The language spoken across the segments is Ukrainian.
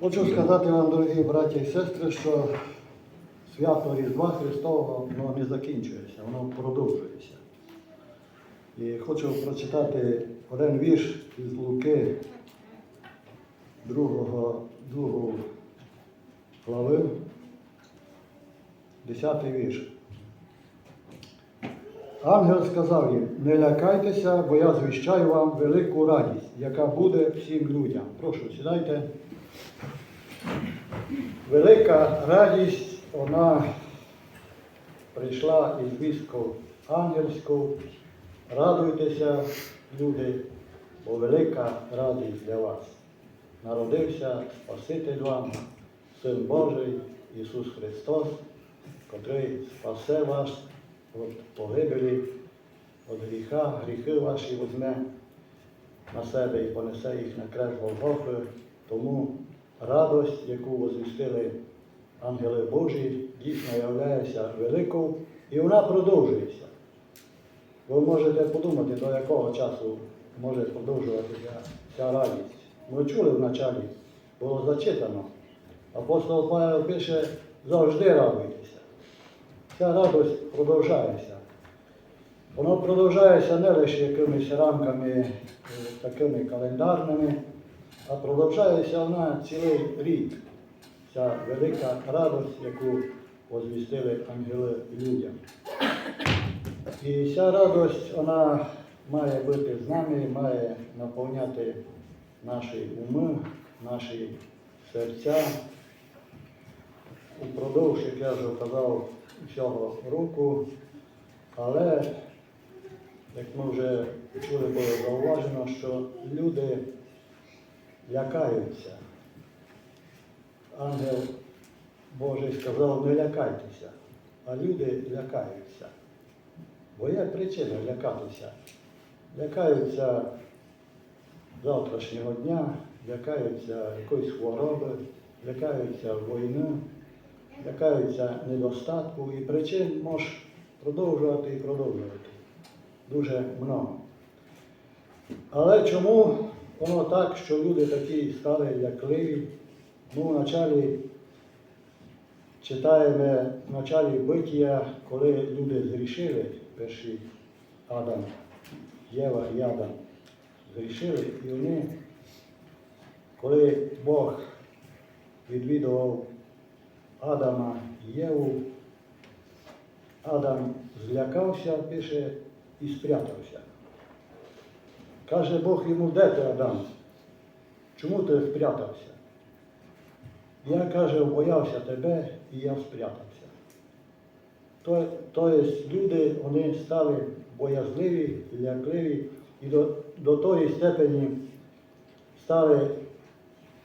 Хочу сказати вам, дорогі браті і сестри, що свято Різдва Христового воно не закінчується, воно продовжується. І хочу прочитати один вірш із Луки другого, другого глави, десятий вірш. Ангел сказав їм, не лякайтеся, бо я звіщаю вам велику радість, яка буде всім людям. Прошу, сідайте. Велика радість, вона прийшла із віску ангельську. Радуйтеся, люди, бо велика радість для вас. Народився Спаситель вам, Син Божий, Ісус Христос, котрий спасе вас від погибелі, від гріха, гріхи ваші візьме на себе і понесе їх на крест Голгофи. Тому радость, яку возвістили ангели Божі, дійсно являється великою і вона продовжується. Ви можете подумати, до якого часу може продовжуватися ця радість. Ми чули вначалі, було зачитано. Апостол Павел пише, завжди радуйтеся. Ця радость продовжається. Воно продовжається не лише якимись рамками е, такими календарними, а продовжається вона цілий рік. Ця велика радость, яку возвістили ангели людям. І ця радость, вона має бути з нами, має наповняти наші уми, наші серця. Упродовж, як я вже казав, цього року, але, як ми вже чули, було зауважено, що люди лякаються. Ангел Божий сказав, не лякайтеся, а люди лякаються. Бо є причина лякатися. Лякаються завтрашнього дня, лякаються якоїсь хвороби, лякаються війни, лякаються недостатку і причин можеш продовжувати і продовжувати. Дуже много. Але чому воно так, що люди такі стали лякливі? Ну, вначалі читаємо в началі биття, коли люди зрішили, перший Адам, Єва і Адам зрішили, і вони, коли Бог відвідував Адама Єву, Адам злякався, пише, і спрятався. Каже Бог йому, де ти, Адам? Чому ти спрятався? Я, каже, боявся тебе і я спрятався. Тобто люди вони стали боязливі, лякливі і до, до тої степені стали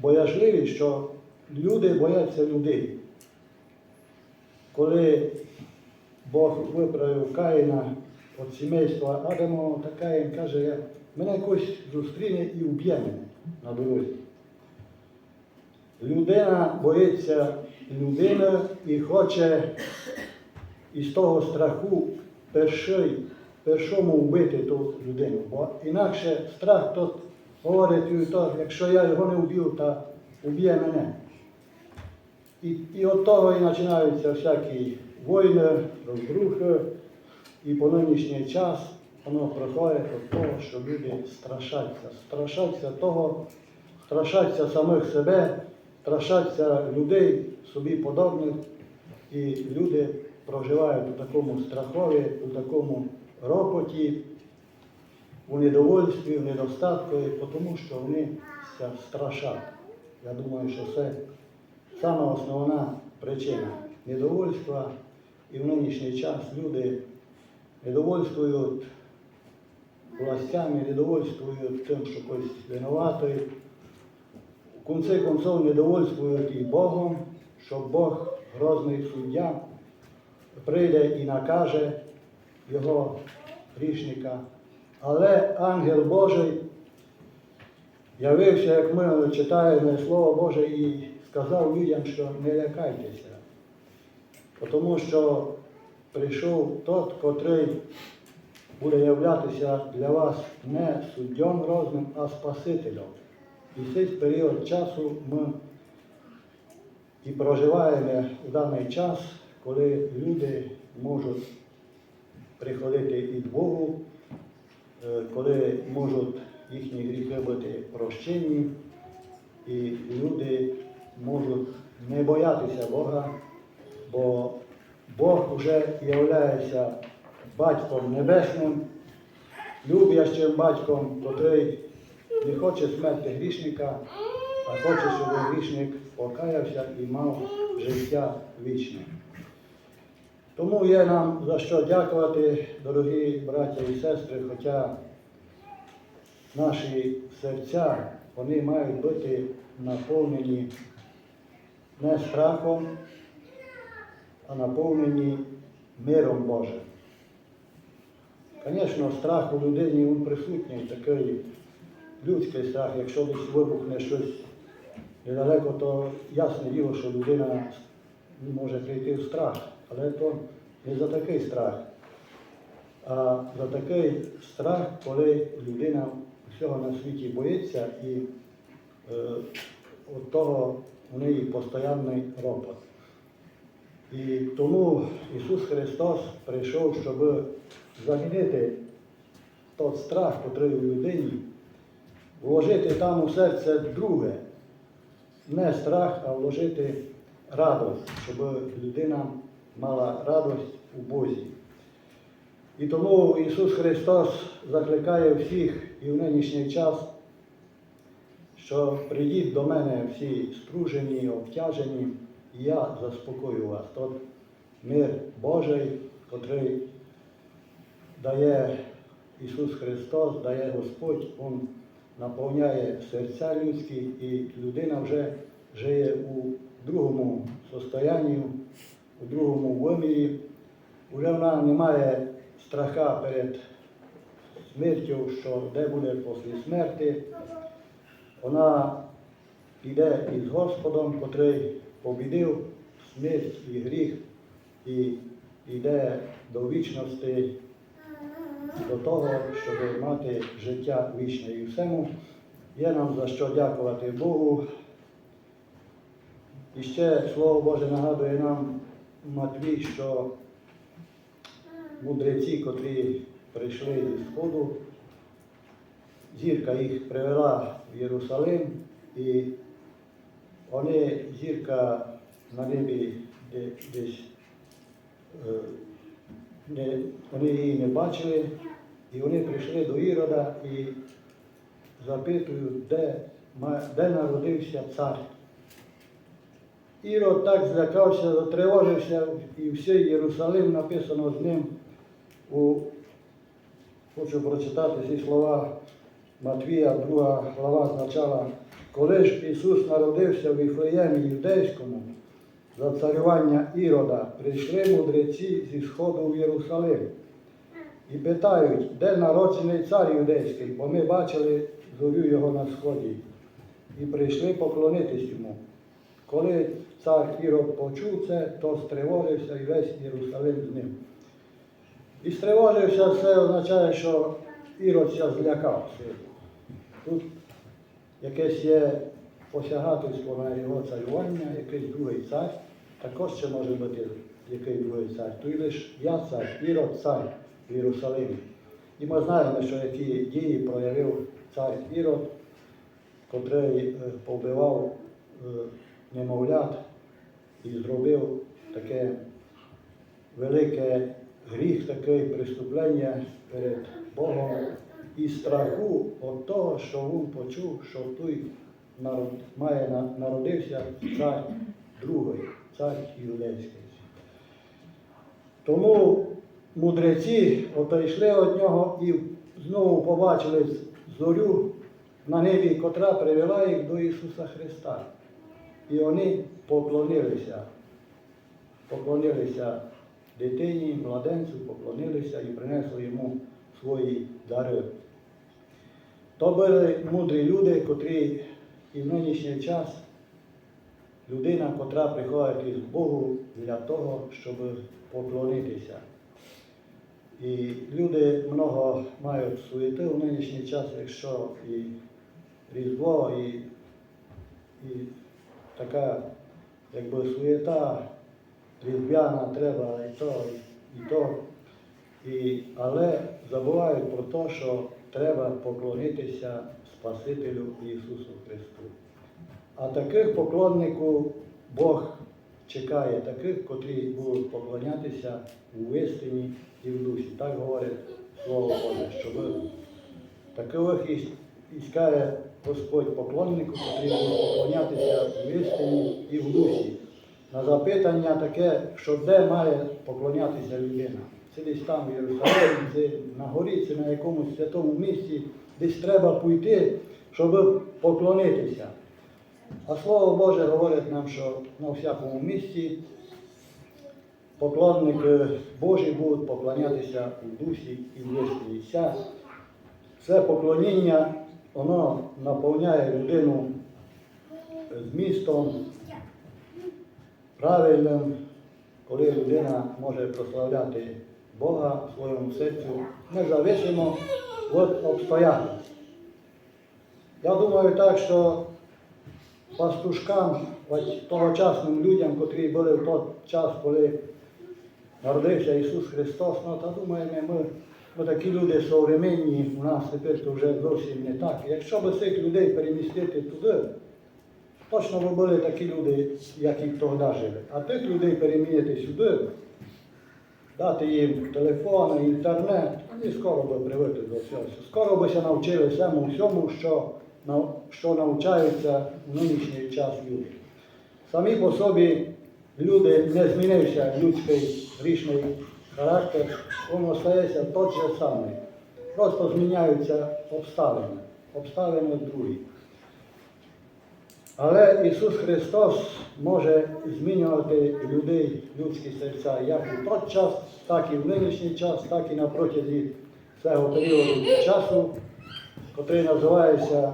боязливі, що люди бояться людей. Коли Бог виправив Каїна від сімейства Адамового, та Каїн каже, мене якось зустріне і вб'є мене на дорозі. Людина боїться людини і хоче із того страху перший, першому вбити ту людину. Бо інакше страх то говорить, якщо я його не вб'ю, то вб'є мене. І, і от того і починаються всякі війни, розрухи, і по нинішній час воно приходить до того, що люди страшаться. Страшаться того, страшаться самих себе, страшаться людей, собі подобних. І люди проживають у такому страхові, у такому ропоті, у недовольстві, у недостатку, тому що вони страшать. Я думаю, що це сама основна причина недовольства. І в нинішній час люди недовольствують властями, недовольствують тим, що когось винуватий. В кінці концов недовольствують і Богом, що Бог, грозний суддя, прийде і накаже його грішника. Але ангел Божий явився, як ми читаємо Слово Боже, і сказав людям, що не лякайтеся. Тому що прийшов тот, котрий буде являтися для вас не суддям грозним, а Спасителем. І цей період часу ми і проживаємо у даний час, коли люди можуть приходити і Богу, е, коли можуть їхні гріхи бути прощені, і люди можуть не боятися Бога, бо Бог вже являється батьком небесним, люблячим батьком, котрий не хоче смерти грішника, а хоче, щоб грішник покаявся і мав життя вічне. Тому є нам за що дякувати, дорогі браття і сестри, хоча наші серця вони мають бути наповнені не страхом, а наповнені миром Божим. Звісно, страх у людині він присутній, такий людський страх, якщо десь вибухне щось недалеко, то ясне діло, що людина може прийти в страх. Але то не за такий страх, а за такий страх, коли людина всього на світі боїться і е, от того у неї постійний ропот. І тому Ісус Христос прийшов, щоб замінити той страх, який у людині, вложити там у серце друге, не страх, а вложити радость, щоб людина мала радость у Бозі. І тому Ісус Христос закликає всіх і в нинішній час, що прийдіть до мене всі стружені, обтяжені, і я заспокою вас. Тот мир Божий, котрий дає Ісус Христос, дає Господь, Він наповняє серця людські, і людина вже живе у другому состоянні, у другому вимірі. Уже вона не має страха перед смертю, що де буде після смерті. Вона піде із Господом, котрий побідив смерть і гріх, і йде до вічності, до того, щоб мати життя вічне. І всему є нам за що дякувати Богу. І ще Слово Боже нагадує нам Матвій, що мудреці, котрі прийшли зі Сходу, зірка їх привела в Єрусалим, і вони, зірка на небі де, десь, не, вони її не бачили, і вони прийшли до Ірода і запитують, де, де народився цар. Ірод так злякався, затривожився, і всій Єрусалим написано з ним у хочу прочитати ці слова Матвія, друга глава начала. Коли ж Ісус народився в Віфлеємі Юдейському, за царювання Ірода, прийшли мудреці зі сходу в Єрусалим і питають, де народжений цар юдейський, бо ми бачили зорю його на сході, і прийшли поклонитись йому. Коли цар Ірод почув це, то стривожився і весь Єрусалим з ним. І стривожився, це означає, що Ірод ся злякав сильно. Тут якесь є посягательство на його царювання, якийсь другий цар, також ще може бути який другий цар. Той лише я цар, Ірод цар в Єрусалимі. І ми знаємо, що які дії проявив цар Ірод, котрий е, повбивав е, немовлят і зробив таке велике гріх, таке преступлення перед Богом і страху від того, що він почув, що той народ, має народився цар другий, цар юдейський. Тому мудреці отойшли від нього і знову побачили зорю на небі, котра привела їх до Ісуса Христа. І вони поклонилися, поклонилися дитині, младенцю, поклонилися і принесли йому свої дари. То були мудрі люди, котрі і в нинішній час людина, котра приходить із Богу для того, щоб поклонитися. І люди много мають суєти в нинішній час, якщо і Різдво, і, і така якби суєта, різдвяна треба і то, і то. І, але забувають про те, що треба поклонитися Спасителю Ісусу Христу. А таких поклонників Бог чекає, таких, котрі будуть поклонятися у істині і в дусі. Так говорить Слово Боже, щоб таких іскає Господь поклоннику, котрі будуть поклонятися в істині і в дусі. На запитання таке, що де має поклонятися людина. Це десь там в Єрусалимі, на горі, це на якомусь святому місці, десь треба пойти, щоб поклонитися. А Слово Боже говорить нам, що на всякому місці поклонники Божі будуть поклонятися у дусі і в істині. Це поклоніння, воно наповняє людину змістом правильним, коли людина може прославляти Бога в своєму серцю, независимо від обстоятельств. Я думаю так, що пастушкам, тогочасним людям, котрі були в той час, коли народився Ісус Христос, ну, та думаємо, ми, ми такі люди современні, у нас тепер то вже зовсім не так. Якщо б цих людей перемістити туди, точно би були такі люди, які тоді жили. А тих людей перемістити сюди, дати їм телефони, інтернет, вони скоро би привикли до всього. Скоро би се навчили всьому всьому, що, що навчаються в нинішній час люди. Самі по собі люди не змінився людський грішний характер, він остається той же самий. Просто зміняються обставини, обставини другі. Але Ісус Христос може змінювати людей, людські серця як у той час, так і в нинішній час, так і на протязі цього періоду часу, який називається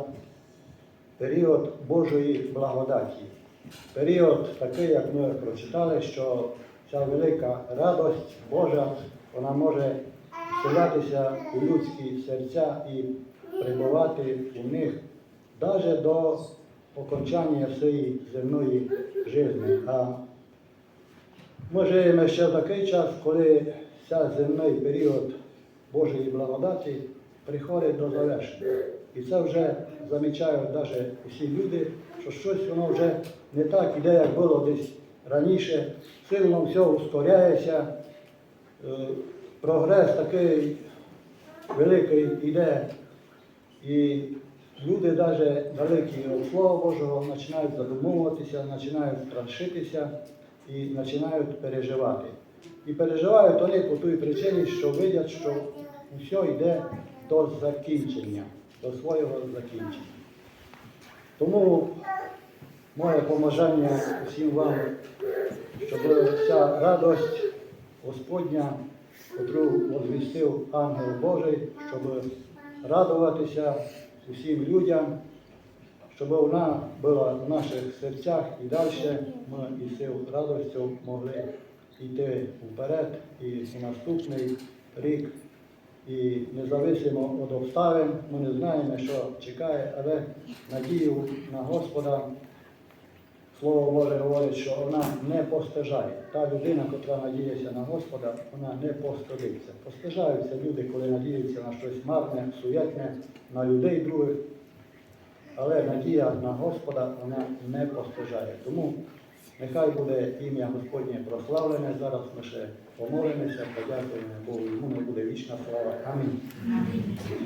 період Божої благодаті. Період такий, як ми прочитали, що ця велика радость Божа, вона може вселятися у людські серця і прибувати у них навіть до окончання цієї земної житті. А ми живемо ще в такий час, коли ця земний період Божої благодаті приходить до завершення. І це вже замічають навіть усі люди, що щось воно вже не так іде, як було десь раніше. Сильно все ускоряється, е, прогрес такий великий іде. І люди навіть далекі від Слова Божого починають задумуватися, починають страшитися і починають переживати. І переживають вони по тій причині, що видять, що все йде до закінчення, до свого закінчення. Тому моє поможання всім вам, щоб ця радость Господня, котру возвістив ангел Божий, щоб радуватися усім людям, щоб вона була в наших серцях і далі ми із цією радостю могли йти вперед і в наступний рік. І независимо від обставин, ми не знаємо, що чекає, але надію на Господа. Слово Боже говорить, що вона не постижає. Та людина, яка надіється на Господа, вона не постидиться. Постижаються люди, коли надіються на щось марне, суєтне, на людей других. Але надія на Господа вона не постижає. Тому нехай буде ім'я Господнє прославлене. Зараз ми ще помолимося, подякуємо Богу. Йому не буде вічна слава. Амінь.